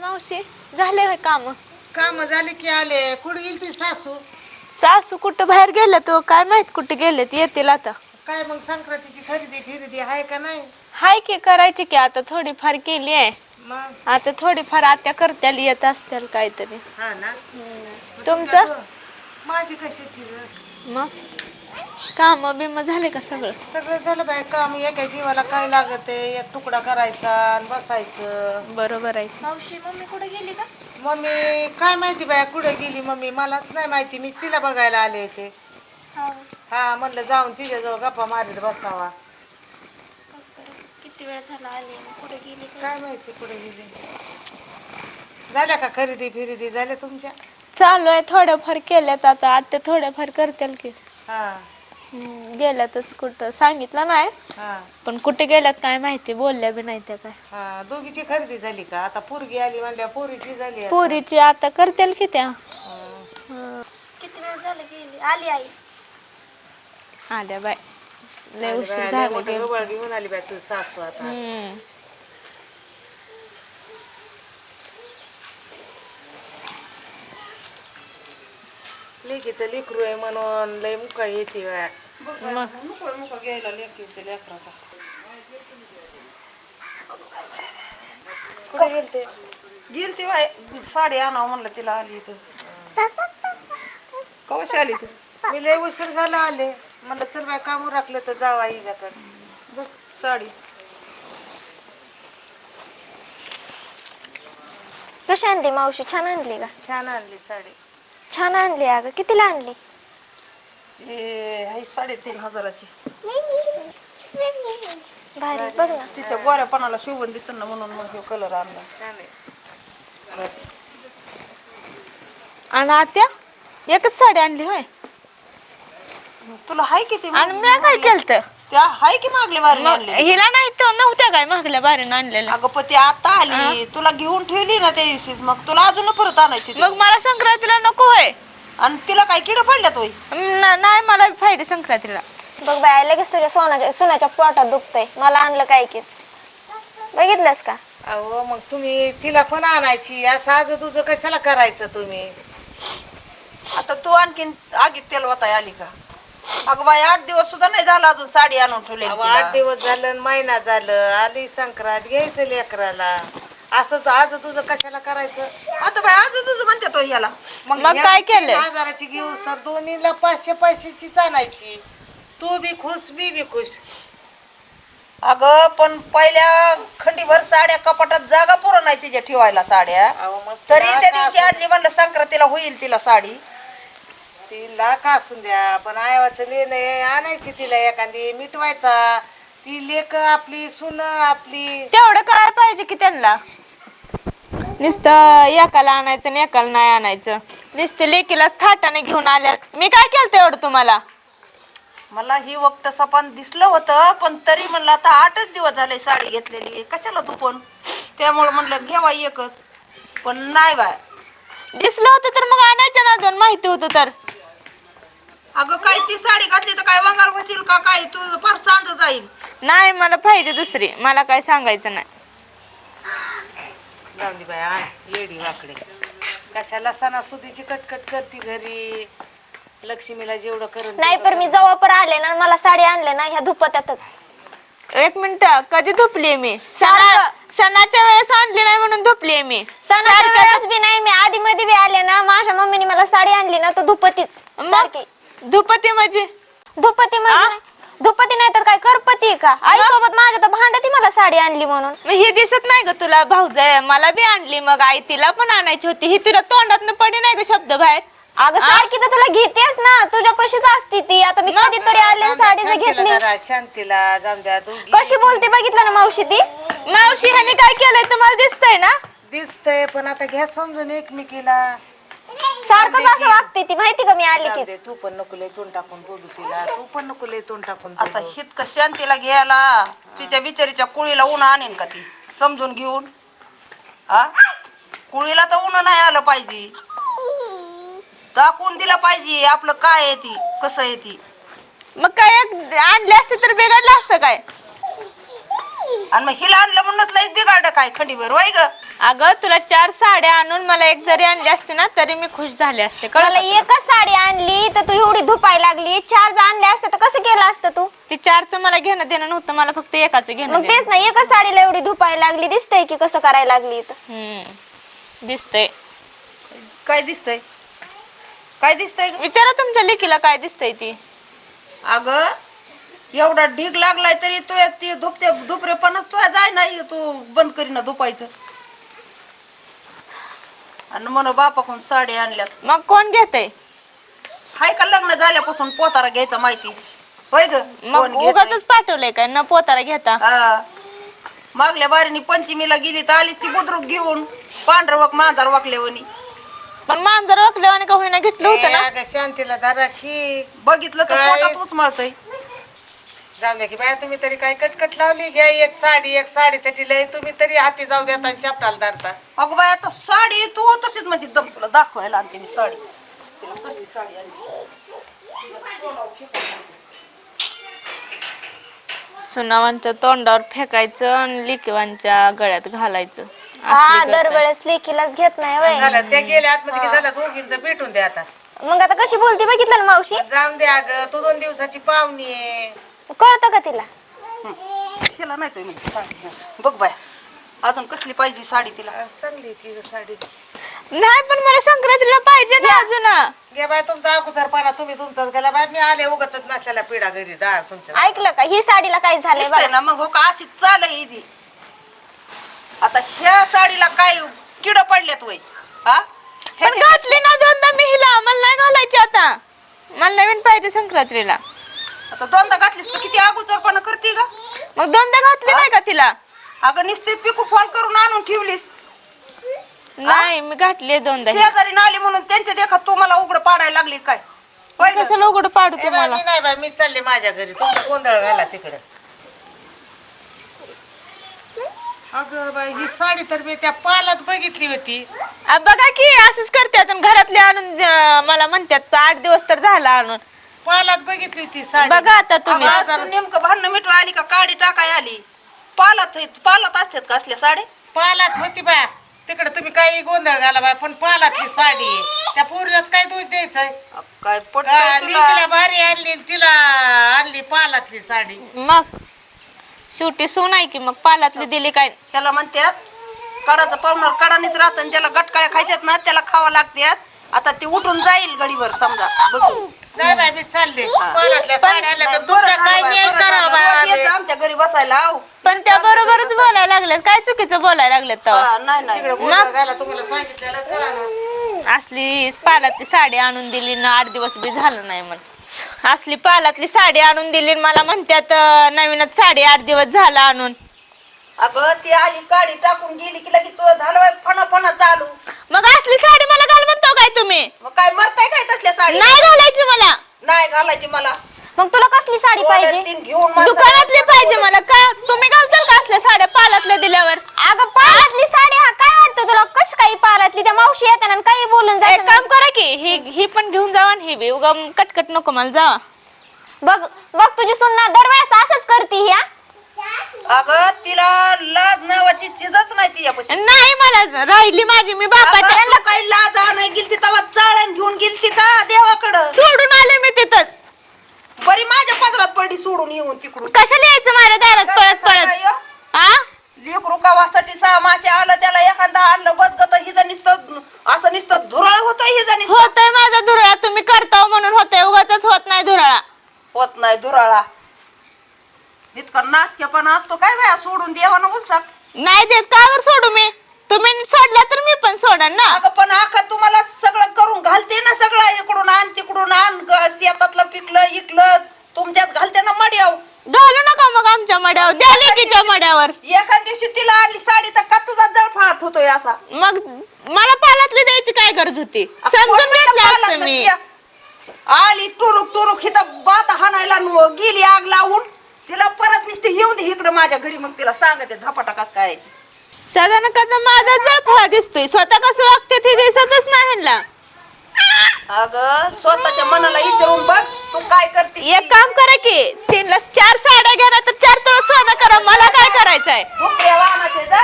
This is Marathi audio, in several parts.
मावशी? झाले होय काम? काम झाले की आले. कुठे गेली तुझी सासू? सासू कुठं बाहेर गेल्या तो? काय माहीत कुठे गेलेत? येतील आता. काय मग संक्रांतीची खरेदी खरेदी आहे का नाही? हाय की करायची की आता. थोडीफार केली आहे. मग? आता थोडीफार आत्या करत्याल येत असतील काहीतरी. हा ना? तुमचं? माझी कशाची ग? मग? काम बिम झाले का सगळं? सगळं झालं बाय काम एका जीवाला काय लागत? आहे एक तुकडा करायचा आणि बसायचं. बरोबर आहे. मावशी मम्मी कुठे गेली का? मम्मी काय माहिती बाय कुठे गेली मम्मी? मलाच नाही माहिती मी तिला बघायला आले होते. हो. हा म्हणलं जाऊन तिच्याजवळ गप्पा मारीत बसावा. किती वेळ झाला आली कुठे गेली काय माहिती कुठे गेली? झाल्या का खरेदी फिरेदी झाल्या तुमच्या? चालू आहे थोड्याफार केल्यात आता. आत्या थोड्याफार करतील की. हा. हम्म, गेल्यातच कुठं सांगितलं नाही. हा. पण कुठे गेल्यात काय माहिती बोलल्या बी नाही त्या काय. हा दोघीची खरेदी झाली का? आता पोरगी आली म्हणल्या पोरीची झाली आता. पोरीची आता करतील की त्या. हा. किती वेळ झाला गेली? आली आई. आल्या बाय लय उशीर झाला मोठं गेलं. गबाळ घेऊन आली बाय तू सासू आता. हम्म. लेकीचं लेकरू आहे म्हणून लय मुका येते बाय. मग? कुठे गेलते? गेल ती बाय साडी आणावं म्हणलं तिला आली तर कवाशी आली तू? मी लय उशीर झाला आले. म्हणलं चल बाय काम राखलं तर जावा हिच्याकडे. बघ साडी. कशी आणली मावशी? छान आणली का? छान आणली साडी. छान आणली अगं. कितीला आणली? हे आहे साडेतीन हजाराची. भारी बघ ना. तिच्या गोऱ्यापणाला शिवण दिसन ना म्हणून मग ह्यो कलर आणला. आणि आत्या एकच साडी आणली होय? तुला हाय किती? आणि मी काय केलत? त्या हाय की मागले बारी आणले हिला नाही तर नव्हत्या काय मागल्या बारीनं आणलेल्या. अगं पण ती आता आली. तुला घेऊन ठेवली ना त्या दिवशीच. मग तुला अजून परत आणायची ती. मग मला संक्रांतीला नको होय. आणि तिला काय किड पडल्यात होय? न- नाही मला फायदे संक्रांतीला. बघ बाय लगेच तुझ्या सोनाच्या सोन्याच्या पोटात दुखतंय. मला आणलं काय कीच बघितलंस का? अहो मग तुम्ही तिला पण आणायची. असं आज तुझं कशाला करायचं तुम्ही? आता तू आणखीन आगीत तेल वताय आली का? अगं बाई आठ दिवस सुद्धा नाही झाला अजून साडी आणून ठेवली अहो, आठ दिवस झालं आणि महिना झालं. आली संक्रांत घ्यायचं लेकराला. असं तर आज तुझं कशाला करायचं? आता बाई आज तुझं म्हणते तो याला. मग या काय केलं? हजाराची घेऊस तर दोन्हीला पाचशे पाचशेचीच आणायची. तू बी खुश मी बी खुश. अगं पण पहिल्या खंडीभर साड्या कपाटात जागा पुरं नाही तिच्या ठेवायला साड्या. अहो मस्त तरी त्या दिवशी आणली म्हणलं संक्रांतीला होईल तिला साडी. ती लाख असून द्या पण आयवाचं आहे, आणायची तिला एखादी मिटवायचा. ती लेक आपली सुन आपली. तेवढं करायला पाहिजे की त्यांना. नुसतं एकाला आणायचं आणि एकाला नाही आणायचं. नुसतं लेकीलाच थाटाने घेऊन आल्यात मी काय केलं एवढं तुम्हाला? मला ही वक्त सपान दिसलं होतं पण तरी म्हणलं आता आठच दिवस झाले साडी घेतलेली कशाला तू पण त्यामुळे म्हणलं घेवा एकच. पण नाही बाय. दिसलं होतं तर मग आणायचं ना दोन माहिती होतं तर. अगं काय ती साडी घातली तर काय वंगाल होतील का? काय तू फार सांज जाईल. नाही मला पाहिजे दुसरी. मला काय सांगायचं नाही. जाऊन दे बाय आण. येडी वाकडे. कशाला सणासुदीची कटकट करती घरी? लक्ष्मीला जेवढं करून नाही पण मी जवळ पर आले ना मला साडी आणले ना ह्या धुपत्यातच. एक मिनिट कधी धुपली मी? सणा सारखं. सणाच्या वेळेस आणली नाही म्हणून धुपली मी. सणाच्या वेळेस बी नाही मी आधी मध्ये बी आले ना माझ्या मम्मीने मला साडी आणली ना तो धुपतीच. मग सारखी. धुपती म्हणजे धुपती म्हणजे नाही. धुपती नाही तर काय करपती का? आई सोबत माझ्या तर भांडती मला साडी आणली म्हणून. मग हे दिसत नाही ग तुला. भाऊजाय मला बी आणली. मग आई तिला पण आणायची होती. ही तुला तोंडात पडी नाही ग शब्द बाहेर. अगं सारखी तर तुला घेतेस ना. तुझ्या पैशीच असती ती. आता मी कधीतरी आले साडी जर घेतली. जरा, शांतीला जाऊन द्या दोघी. कशी बोलते बघितलं ना मावशी ती? मावशी ह्याने काय केलंय? तुम्हाला दिसतंय ना? दिसतंय पण आता घ्या समजून एकमेकीला. सारखंच असं वागते ती. माहिती का मी आली की तू पण नको लय तोंड टाकून बोलू तिला. तू पण नको लय तोंड टाकून आता बोलू. हित शांतीला घ्यायला? तिच्या बिचारीच्या कुळीला ऊन आणेन का ती? समजून घेऊन. हा? कुळीला तर ऊन नाही आलं पाहिजे. दाखवून दिला पाहिजे. आपलं काय आहे ती? कसं आहे ती? मग काय एक आणले असते तर बिघडलं असतं काय? आणि मग हिला आणलं म्हणूनच लई बिघाड काय खंडीवर वय ग? अगं तुला चार साड्या आणून मला एक जरी आणली असते ना तरी मी खुश झाले असते. कळलं मला का तुला? एकच साडी आणली तर तू एवढी धुपाय लागली. चार जर आणले असते तर कसं केलं असतं तू? ती चारचं मला घेणं देणं नव्हतं मला फक्त एकाचं घेणं मग देणं. तेच ना एकच साडीला एवढी धुपाय लागली दिसतंय की कसं करायला लागली तर हम्म दिसतंय. काय दिसतंय? काय दिसतंय ग? विचारा तुमच्या लेकीला काय दिसतंय ती. अगं एवढा ढीग लागलाय तरी तू ती धुपते धुपरेपणच तू जाय नाही तू बंद करीना धुपायचं. आणि म्हण बापाकडून साडी आणल्यात. मग कोण घेतय हाय का लग्न झाल्यापासून पोतारा घ्यायचा माहिती? होय ग मग कोण घेतंय? उगाच पाठवलंय काय? न पोतारा घेता. हा. मागल्या बारीनी पंचमीला गेली तर आलीस ती बुद्रुक घेऊन. पांढर वक मांजार वाकल्यावनी. पण मांजर वाकल्यावाने का होईना घेतलं होतं ना? शांतीला की. बघितलं तर काय? पोटात उचमळतय जाऊ द्या की बाया तुम्ही तरी काय कटकट लावली? घ्या एक साडी एक साडीसाठी लय तुम्ही तरी हाती जाऊ देता आणि चपटाला धरता. अगं बाय आता साडी तू तशीच म्हणते दम तुला दाखवायला आणते मी साडी. तिला कसली साडी आणली. सुनावांच्या तोंडावर फेकायचं आणि लिकवांच्या गळ्यात घालायचं. हा असली. दरवेळेस लेकीलाच घेत नाही वय. झालं त्या गेल्या आतमध्ये की झालं दोघींचं भेटून द्या आता. मग आता कशी बोलती बघितलं ना मावशी? जाऊन द्या अगं तू दोन दिवसाची पाहुणी आहे. कळतं का तिला? तिला नाही तुम्ही बघ बाय अजून कसली पाहिजे साडी तिला? चांगली ती साडी. नाही पण मला संक्रांतीला पाहिजे ना अजून. घ्या बाय तुमचा अगोदरपणा तुम्ही तुमचाच गेला बाय. मी आले उगाच नसलेला पिढा घरी. दार तुमच्या. ऐकलं का? ही साडीला काय झालंय दिसतंय बघा. ना मग हो का? अशी चाल इजी आता ह्या साडीला काय किड पडल्यात वय? हा? पण ह्याच्या- घातली ना दोनदा मी हिला. मला नाही घालायची आता. मला नवीन पाहिजे संक्रांतीला. आता दोनदा घातलीस तर किती अगोदरपणा करते ग? मग दोनदा घातली नाही का तिला? अगं नुसते पिकू फॉल करून आणून ठेवलीस. नाही मी घातली दोनदा. शेजारी नाली म्हणून त्यांच्या देखत तू मला उघड पाडायला लागली काय? होय ग? कशाला उघड पाडू ए बाय, तुम्हाला मी नाही बाय मी चालले माझ्या घरी. तुमचा गोंधळ घाला तिकडे. अगं बाई ही साडी तर मी त्या पालात बघितली होती. आ, बघा की असंच करतात आणि घरातले आणून अं, मला म्हणतात आठ दिवस तर झाला आणून. पालात बघितली होती साडी. बघा आता तुम्ही. आज तू नेमकं भांडणं मिटवा आली का काडी टाकाय आली? पालात पालात असतात का असल्या साड्या? पालात होती बा. तिकडे तुम्ही काही गोंधळ घाला बाय पण पालातली साडी आहे. त्या पोरीलाच काय दोष द्यायचाय? काय का लेकीला भारी आणली आणि तिला आणली पालातली साडी. मग? शेवटी सून आहे की मग? पालातली दिली काय? त्याला म्हणतात कडाचं पाहुणार कडानेच राहतं आणि ज्याला गटकाळ्या खायच्यात ना त्याला खावा लागतात आता ते उठून जाईल गडीवर समजा बसून. नाही बाय मी चालले. पालातल्या साड्या आल्या तर बरं तुमच्या झालं काय बाई, नाही बरं करा झालं. रोज येत जा बाय आमच्या घरी बसायला आहो. पण त्या बरोबरच बोलायला लागल्यात काय चुकीचं बोलायला लागल्यात तेव्हा? हा, नाही नाही. तिकडे गोंधळ घाला तुम्हाला सांगितलेलं कळा ना असली पालातली साडी आणून दिली ना आठ दिवस बी झालं नाही मला असली पालातली साडी आणून दिली मला म्हणतात अं, नवीनच साडी आठ दिवस झाला आणून. अगं ती आली काडी टाकून गेली की लगेच तुझं झालं बाई फणा फणा चालू. मग असली साडी मला घाल म्हणतो काय तुम्ही? मग काय मरताय काय तसल्या साडी नाही घालायची मला. नाही घालायची मला. मग तुला कसली साडी पाहिजे? तीन घेऊन माणसं- दुकानातली पाहिजे मला. का? तुम्ही घालताल का असल्या साड्या पालातल्या दिल्यावर? अगं पालातली साडी हा काय वाटतं तुला? कश काही पालातली? त्या मावशी येतात आणि काही बोलून एक जायचं काम करा की ही ही पण घेऊन जावा आणि ही बी. उगा कटकट नको मला जावा बघ बघ तुझी सुन्ना दरवेळेस असंच करती ह्या अगं तिला लाज नावाची चीजच नाही तिच्यापाशी. नाही मला राहिली माझी मी बापाच्या तुला काही लाज नाही गेलती तेव्हा चाळण घेऊन गेलती का देवाकडं? सोडून आले मी तिथंच. बरी माझ्या पदरात पडली सोडून येऊन तिकडून. कशाला यायचं माझ्या दारात? पळत पळत. हा लेकरू कावासाठी सहा मासे आलं त्याला एखादा आणलं बदगत हिचं नुसतं असं नुसतं धुरळ होतं नुसतं. होतय माझा धुरळा तुम्ही करताव म्हणून होतंय उगाच होत नाही धुरळा. होत नाही धुराळा. इतका नासकेपणा असतो काय बाया? सोडून देवा ना उलसा. नाही देत कावर सोडू मी? तुम्ही सोडल्या तर मी पण सोडन ना? अगं पण आखा तुम्हाला सगळं करून घालते ना सगळं. इकडून आण तिकडून आण ग- शेतातलं पिकलं इकलं. तुमच्यात घालते ना मड्याव. घालू नका मग आमच्या मड्यावर. द्या लेकीच्या मड्यावर. एखाद दिवशी तिला आणली साडी तर का तुझा जळफाट होतोय असा? मग मला पालातली द्यायची काय गरज होती? समजून घेतलं असतं मी. आली टुरुक टुरुक इथं बात हाणायला न- गेली आग लावून. तिला परत नुसते येऊन दे इकडं माझ्या घरी मग तिला सांगते झपाटा कस काय. साधारण कदा माझा जळफळा दिसतोय. स्वतः कसं वागते ते दिसतच नाही ह्यांना. अगं स्वतःच्या मनाला विचारून बघ तू काय करते एक काम करा की तीनला चार साड्या घ्या ना तर चार तुला सोनं करा. मला काय करायचंय? दुसऱ्या वाहनाचे जा.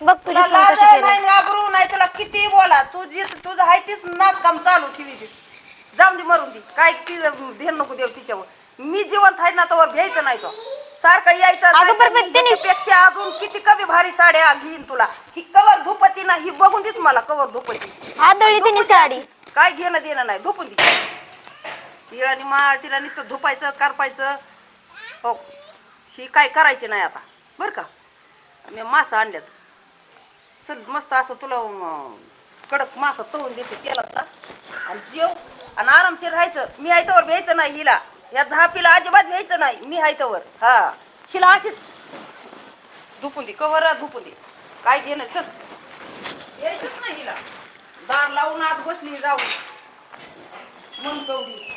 बघ तुझी तुला सून लाज कशी आहे, केली. नाही घाबरू नाही तुला किती बोला. तुझी तुझं आहे तीच नाच काम चालू ठेवी जाऊन दे मरून दे. काय ती ध्यान नको देव तिच्यावर. मी जिवंत आहे ना तर भ्यायचं नाही तो. सारखं यायचं अगं. बरं, तिने- ह्याच्यापेक्षा अजून किती कमी भारी साड्या घेईन तुला. ही कवर धुपती ना ही बघून देत मला कवर धुपती. आदळली तिने साडी. काय घेणं देणं नाही धुपून दे. तिळानी माळ तिला नुसतं धुपायचं करपायचं. हो शी काय करायची नाही आता. बरं का? मी मासा आणल्यात. चल मस्त असं तुला अं, कडक मासा तळून देते तेलाचा. आणि जेव. आणि आरामशीर राहायचं. मी आहे तवर भ्यायचं नाही हिला. या झापीला अजिबात घ्यायचं नाही. मी आहे तवर. हा. शिला अशीच. धुपून दे कवर धुपून दे. काय घेणं चल. यायचंच नाही हिला. दार लावून आत बसली जाऊ मन कवडी